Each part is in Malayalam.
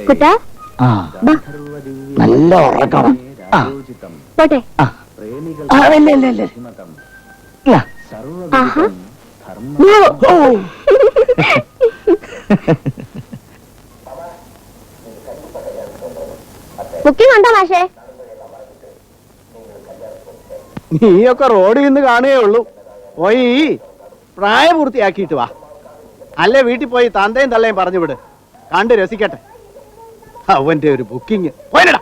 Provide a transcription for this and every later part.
കുട്ടാ ആ നല്ല ഉറക്കണം പോട്ടെ. ബുക്കിംഗ് ഉണ്ടോ മാഷേ? നീയൊക്കെ റോഡിൽ നിന്ന് കാണുകയേ ഉള്ളൂ. പോയി പ്രായപൂർത്തിയാക്കിയിട്ട് വാ. അല്ലേ വീട്ടിൽ പോയി തന്തയും തള്ളയും പറഞ്ഞു വിട് കണ്ട് രസിക്കട്ടെ. അവന്റെ ഒരു ബുക്കിംഗ് പോയിടാ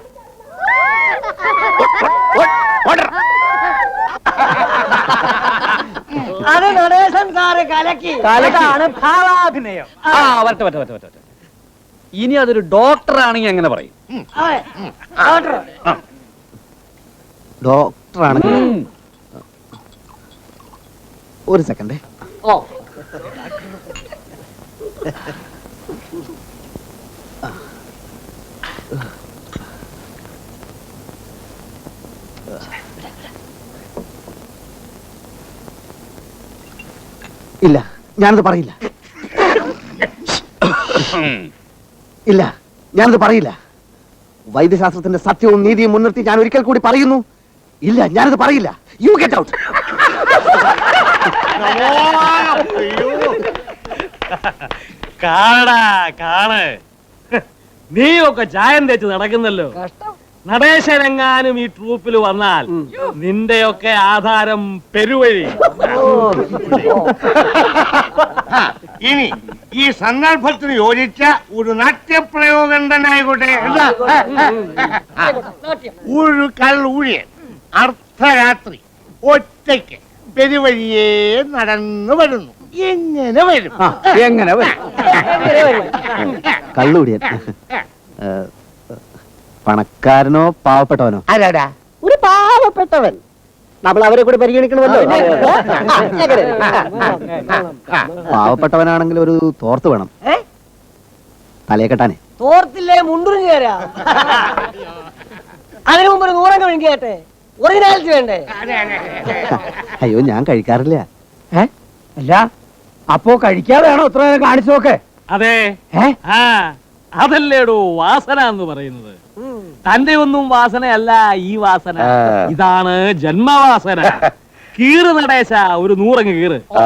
അത് നടേശൻ സാറ് കലക്കി. അതാണ് ഭാവാഭിനയം. ആ വരട്ടെ വരട്ടെ വരട്ടെ വരട്ടെ. ഇനി അതൊരു ഡോക്ടർ ആണെങ്കിൽ എങ്ങനെ പറയും? അതെ. ഡോക്ടർ ഡോക്ടറാണ് ഒരു സെക്കൻഡ് ഓ. ഇല്ല ഞാനത് പറയില്ല. ഇല്ല ഞാനത് പറയില്ല. വൈദ്യശാസ്ത്രത്തിന്റെ സത്യവും നീതിയും മുൻനിർത്തി ഞാൻ ഒരിക്കൽ കൂടി പറയുന്നു. ഇല്ല ഞാനത് പറയില്ല. യു ഗെറ്റ് ഔട്ട് കാണടാ നീ ഒക്കെ ചായം തേച്ച് നടക്കുന്നല്ലോ. കഷ്ടം. നടേശനെങ്ങാനും ഈ ട്രൂപ്പിൽ വന്നാൽ നിന്റെയൊക്കെ ആധാരം പെരുവഴി. ഇനി ഈ സന്ദർഭത്തിന് യോജിച്ച ഒരു നാട്യപ്രയോഗം തന്നെ ആയിക്കോട്ടെ എന്താ? ഒരു കള്ളൂഴിയൻ അർദ്ധരാത്രി ഒറ്റയ്ക്ക് പെരുവഴിയെ നടന്നു വരുന്നു. എങ്ങനെ വരും? എങ്ങനെ വരും? കള്ളുടിയൻ ഏ, പണക്കാരനോ പാവപ്പെട്ടവനോ? ആരാടാ? ഒരു പാവപ്പെട്ടവൻ. നമ്മൾ അവരെ കൂടി പരിഗണിക്കണമല്ലോ പാവപ്പെട്ടവനാണെങ്കിൽ ഒരു തോർത്ത് വേണം? തലയെ കെട്ടാനേ. തോർത്തില്ലേ മുണ്ടുറിഞ്ഞു തരാ അതിനു മുമ്പ് ഒരു നൂറങ്ങ് വിളിക്കട്ടെ ഒറിജിനാലിറ്റി വേണ്ടേ? അയ്യോ ഞാൻ കഴിക്കാറില്ല. അല്ല അപ്പോ കഴിക്കാതെയാണോ ഇത്ര നേരം കാണിച്ചു നോക്കേ അതെ ആ അതല്ലേടോ വാസന എന്ന് പറയുന്നത്. തന്റെ ഒന്നും വാസനയല്ല ഈ വാസന. ഇതാണ് ജന്മവാസന. കീറ് നടേശ ഒരു നൂറങ്ങ് കീറ്. ആ,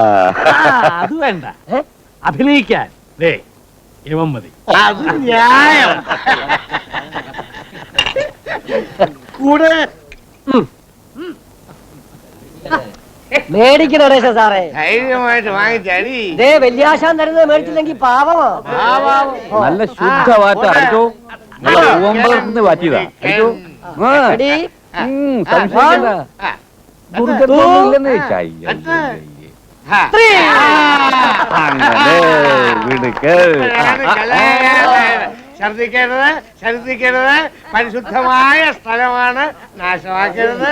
അത് വേണ്ട. അഭിനയിക്കാൻ. ദേ ഇവൻ മതി. അത് ന്യായം. കൂടെ. മേടിക്ക് നടേശ സാറേ. ധൈര്യമായിട്ട് വാങ്ങിച്ചടി ഇതേ വല്യാശാൻ തരുന്നത് മേടിച്ചില്ലെങ്കിൽ പാവമാ നല്ല ശുദ്ധവാറ്റ സംശയിക്കണ്ട. ഛർദിക്കരുത് ഛർദിക്കരുത് പരിശുദ്ധമായ സ്ഥലമാണ് നാശമാക്കരുത്.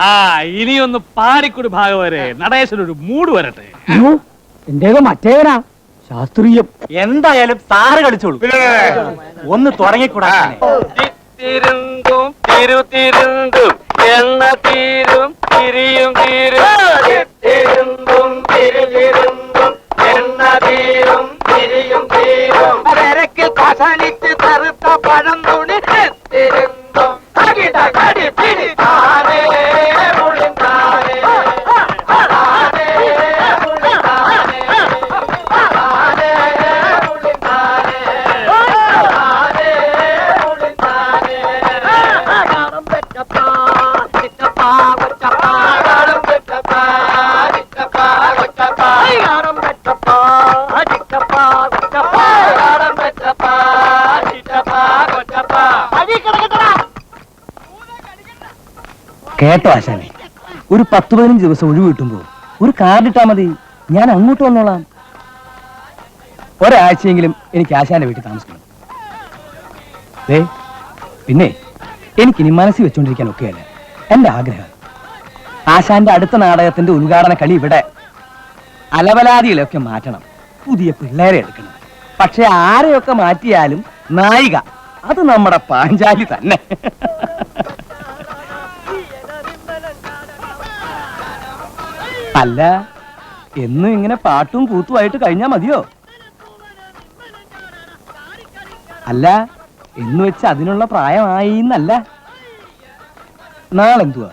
ആ. ഇനിയൊന്ന് പാടിക്കൊടു ഭാഗവരെ നടേശനൊരു മൂട് വരട്ടെ. എന്തേലും മറ്റേവനാ. ശാസ്ത്രീയം. എന്തായാലും സാറ് കളിച്ചോളൂ. ഒന്ന് തുടങ്ങിക്കൂടാ തിരുന്തും തിരുതിരുന്തും കേട്ടോ ആശാനെ. ഒരു പത്ത് പതിനഞ്ച് ദിവസം ഒഴിവ് കിട്ടുമ്പോ ഒരു കാർഡ് ഇട്ടാ മതി. ഞാൻ അങ്ങോട്ട് വന്നോളാം. ഒരാഴ്ചയെങ്കിലും എനിക്ക് ആശാന്റെ വീട്ടിൽ താമസിക്കണം. ദേ പിന്നെ എനിക്കിനി മനസ്സിൽ വെച്ചോണ്ടിരിക്കാൻ ഒക്കെയല്ല. എന്റെ ആഗ്രഹം. ആശാന്റെ അടുത്ത നാടകത്തിന്റെ ഉദ്ഘാടന കളി ഇവിടെ. അലവലാതിയിലൊക്കെ മാറ്റണം. പുതിയ പിള്ളേരെ എടുക്കണം. പക്ഷെ ആരെയൊക്കെ മാറ്റിയാലും നായിക അത് നമ്മുടെ പാഞ്ചാലി തന്നെ. അല്ല എന്നും ഇങ്ങനെ പാട്ടും കൂത്തുമായിട്ട് കഴിഞ്ഞാ മതിയോ? അല്ല എന്ന് വെച്ച് അതിനുള്ള പ്രായമായി എന്നല്ല നാളെന്തുവാ?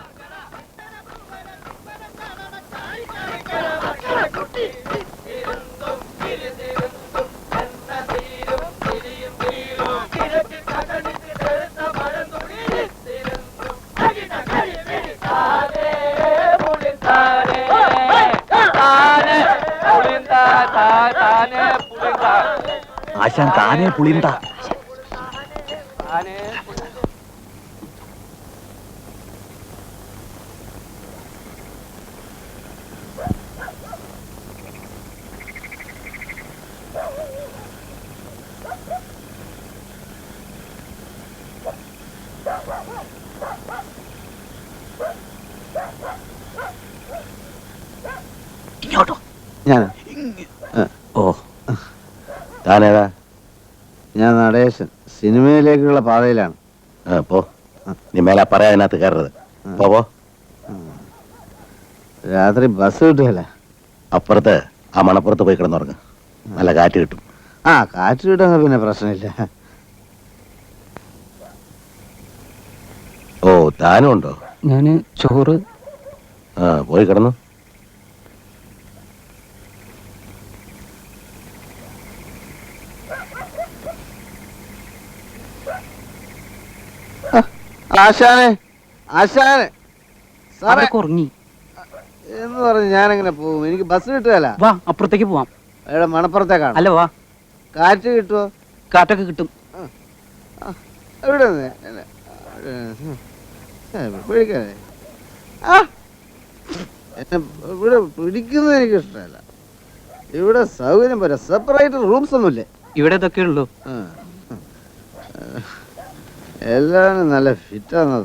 ആശാൻ പുളിന്ത ഓ. താനേതാ? ഞാൻ നടേശൻ. സിനിമയിലേക്കുള്ള പാതയിലാണ്. ആ, പോ. നീ മേലെ പറയാ അതിനകത്ത് കയറരുത്. പോ പോ. രാത്രി ബസ് കിട്ടുകയല്ല. അപ്പുറത്ത് ആ മണപ്പുറത്ത് പോയി കിടന്നുറങ്ങ. നല്ല കാറ്റ് കിട്ടും. ആ കാറ്റ് കിട്ടാൻ പിന്നെ പ്രശ്നമില്ല. ഓ താനും ഉണ്ടോ ഞാൻ ചോറ് ആ പോയി കിടന്നു. ആശാനെ. ആശാനെ. സാറേ. ഉറങ്ങി. എന്ന് പറഞ്ഞ് എങ്ങനെ പോകും. എനിക്ക് ബസ് കിട്ടുകയല്ല. വാ അപ്പുറത്തേക്ക് പോവാം. അവിടെ മണപ്പുറത്തേക്കാണ്? അല്ല വാ. കാറ്റ് കിട്ടുമോ കാറ്റൊക്കെ കിട്ടും. എവിടെ നിന്ന്? എന്നെ- അവിടെ- ഏ, പിടിക്കാതെ. ആ! എന്നെ ഇവിടെ പിടിക്കുന്നത് എനിക്ക് ഇഷ്ടമല്ല ഇവിടെ സൗകര്യം പോരാ സെപ്പറേറ്റ് റൂംസ് ഒന്നുമില്ലേ? ഇവിടെ ഇതൊക്കെ ഉള്ളൂ. ആ. എല്ലാവരും നല്ല ഫിറ്റാന്നാ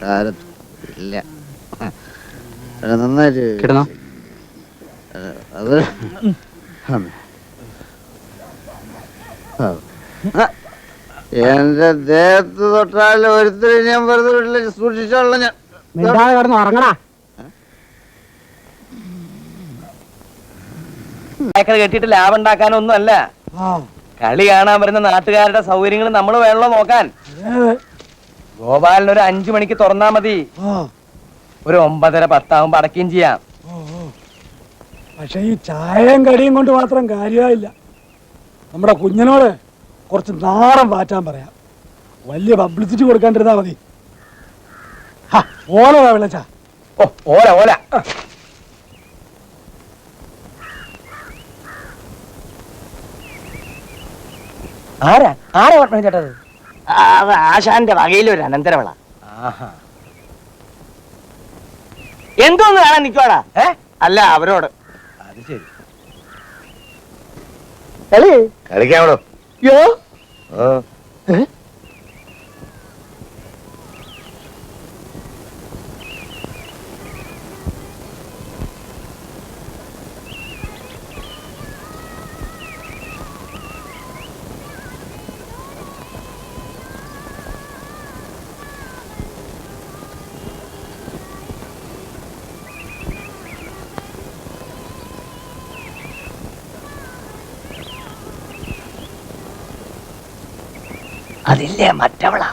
കാലത്ത് ഇല്ല. നന്നായിട്ട് കിടന്നോ? അത്. എന്റെ ദേഹത്ത് തൊട്ടാൽ ഒരുത്തരും ഞാൻ വെറുതെ വീട്ടിൽ സൂക്ഷിച്ചോളാം ഞാൻ. മിണ്ടാതെ കിടന്ന് ഉറങ്ങടാ. അയക്കത് കെട്ടിയിട്ട് ലാഭം ഉണ്ടാക്കാനൊന്നും അല്ല കളി കാണാൻ വരുന്ന നാട്ടുകാരുടെ സൗകര്യങ്ങൾ നമ്മൾ വേണല്ലോ നോക്കാൻ. ഗോപാലിന് ഒരു അഞ്ചു മണിക്ക് തുറന്നാ മതി. ഒരു ഒമ്പതര പത്താവുമ്പോ അടക്കുകയും ചെയ്യാം. പക്ഷെ ഈ ചായയും കടിയും കൊണ്ട് മാത്രം കാര്യമായില്ല. നമ്മുടെ കുഞ്ഞിനോട് കുറച്ച് നാടൻ മാറ്റാൻ പറയാം. വലിയ പബ്ലിസിറ്റി കൊടുക്കാണ്ടിരുന്നാ മതി. ഓല വിളിച്ച ഓ ഓല ഓല. ആരാ? ആരാ പട്ടണം ചേട്ടത് ആശാന്റെ വകയിലൊരു അനന്തരവള. എന്തോന്ന് കാണാൻ നിക്കോടാ ഏ? അല്ല അവരോട്. അത് ശരി. കളിക്കാവണോ യോ ആ. അതില്ലേ മറ്റവളാ?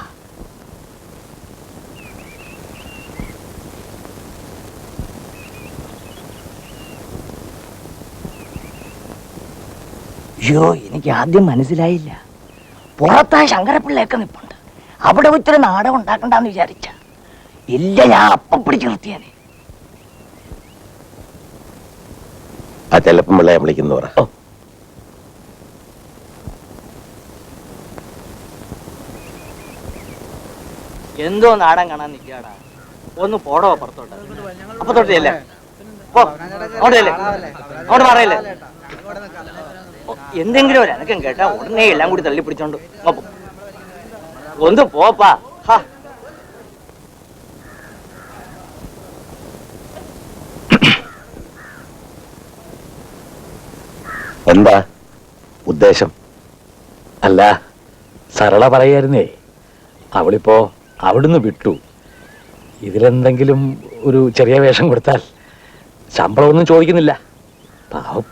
അയ്യോ എനിക്ക് ആദ്യം മനസ്സിലായില്ല. പുറത്താ ശങ്കരപ്പിള്ളയൊക്കെ നിപ്പുണ്ട്. അവിടെ വെച്ചൊരു നാടകം ഉണ്ടാക്കണ്ടെന്ന് വിചാരിച്ച. ഇല്ല ഞാൻ അപ്പം പിടിച്ചു നിർത്തിയാനെ. ആ ചെല്ലപ്പം പിള്ളയെ വിളിക്കുന്നു പറ. എന്തോ നാടൻ കാണാൻ നിൽക്കാടാ ഒന്ന് പോടോ പുറത്തോട്ട് അപ്പൊ തൊട്ടില്ലേ പോ അങ്ങോട്ട് പറയല്ലേ എന്തെങ്കിലും ഒരു അനക്കം കേട്ടാ ഉടനെ എല്ലാം കൂടി തള്ളി പിടിച്ചോണ്ട്. ഒന്ന് പോപ്പാ. ഹാ. എന്താ ഉദ്ദേശം? അല്ല സരള പറയായിരുന്നേ. അവളിപ്പോ അവിടുന്ന് വിട്ടു. ഇതിലെന്തെങ്കിലും ഒരു ചെറിയ വേഷം കൊടുത്താൽ ശമ്പളമൊന്നും ചോദിക്കുന്നില്ല. പാവം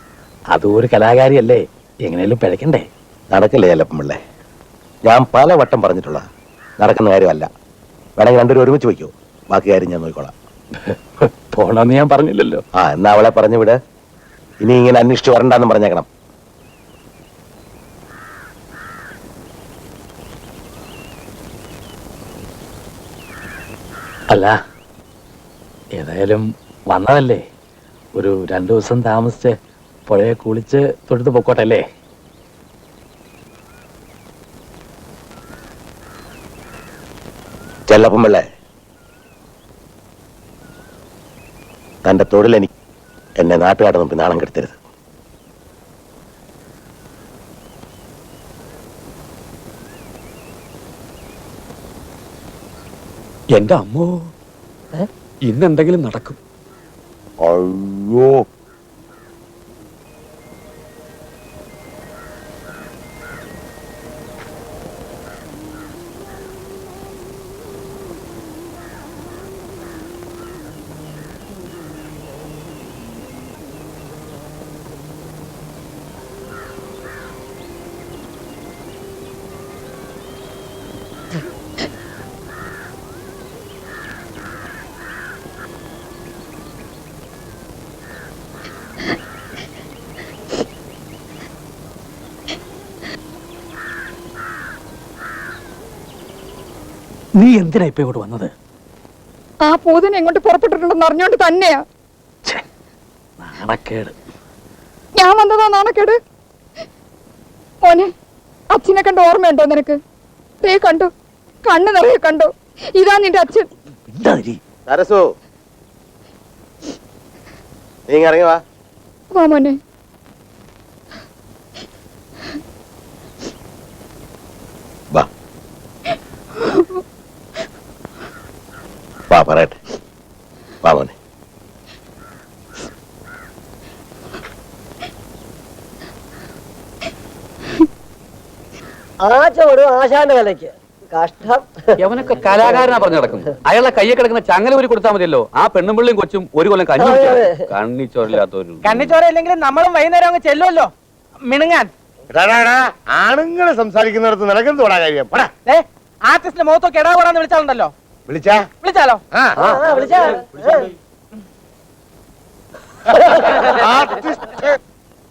അതും ഒരു കലാകാരിയല്ലേ. എങ്ങനെയാലും പിഴക്കണ്ടേ നടക്കില്ല ചിലപ്പം പിള്ളേ? ഞാൻ പല വട്ടം പറഞ്ഞിട്ടുള്ള നടക്കുന്ന കാര്യമല്ല. വേണമെങ്കിൽ രണ്ടുപേരും ഒരുമിച്ച് വയ്ക്കൂ. ബാക്കി കാര്യം ഞാൻ നോക്കിക്കോളാം. പോണമെന്ന് ഞാൻ പറഞ്ഞില്ലല്ലോ. ആ എന്നാ അവളെ പറഞ്ഞു വിട്. ഇനി ഇങ്ങനെ അന്വേഷിച്ച് വരണ്ടെന്ന് പറഞ്ഞേക്കണം. അല്ല ഏതായാലും വന്നതല്ലേ? ഒരു രണ്ടു ദിവസം താമസിച്ച് പുഴയെ കുളിച്ച് തൊഴുത്ത് പൊക്കോട്ടെ അല്ലേ? ചെല്ലപ്പം പിള്ളേ തന്റെ തൊഴിലെനിക്ക് എന്നെ നാട്ടുകാരുടെ മുമ്പിൽ നാണം കെടുത്തരുത്. എന്റെ അമ്മോ? ഇന്നെന്തെങ്കിലും നടക്കും. അയ്യോ. നീ എന്തിനാ ഇപ്പൊ ഇങ്ങോട്ട് വന്നത്? ആ പൂതനെ എങ്ങോട്ട് പുറപ്പെട്ടിട്ടുണ്ടെന്ന് അറിഞ്ഞോണ്ട് തന്നെയാ. നാണക്കേട്. ഞാൻ വന്നതാ നാണക്കേട്. മോനെ അച്ഛനെ കണ്ട ഓർമ്മയുണ്ടോ നിനക്ക്? ദേ കണ്ടു കണ്ണു നിറയെ കണ്ടു. ഇതാ നിന്റെ അച്ഛൻ. സരസു നീ ഇങ്ങ് ഇറങ്ങി വാ. വാ മോനെ. പറയട്ടെ. വാ മോനെ. ആച്ചോടും ആശാന്റെ കലയ്ക്ക്. കഷ്ടം. യവനൊക്കെ കലാകാരനാ പറഞ്ഞു നടക്കുന്നത്. അയാളെ കയ്യെ കിടക്കുന്ന ചങ്ങല ഒരു കൊടുത്താൽ മതിയല്ലോ. ആ പെണ്ണും പിള്ളയും കൊച്ചും ഒരു കൊല്ലം കഞ്ഞി അതെ. കണ്ണിച്ചോരില്ലാത്തൊരു കണ്ണിച്ചോര ഇല്ലെങ്കിലും നമ്മളും വൈകുന്നേരം അങ്ങ് ചെല്ലുമല്ലോ മിണുങ്ങാൻ. ആണുങ്ങൾ സംസാരിക്കുന്നിടത്ത് നിനക്കും തോടാ കാര്യം? പോടാ. ആർട്ടിസ്റ്റിന്റെ മുഖത്തൊക്കെ ഇടാകൂടാന്ന് വിളിച്ചാലുണ്ടല്ലോ വിളിച്ചാ? വിളിച്ചാലോ? ആ. വിളിച്ചാ. ആർട്ടിസ്റ്റ്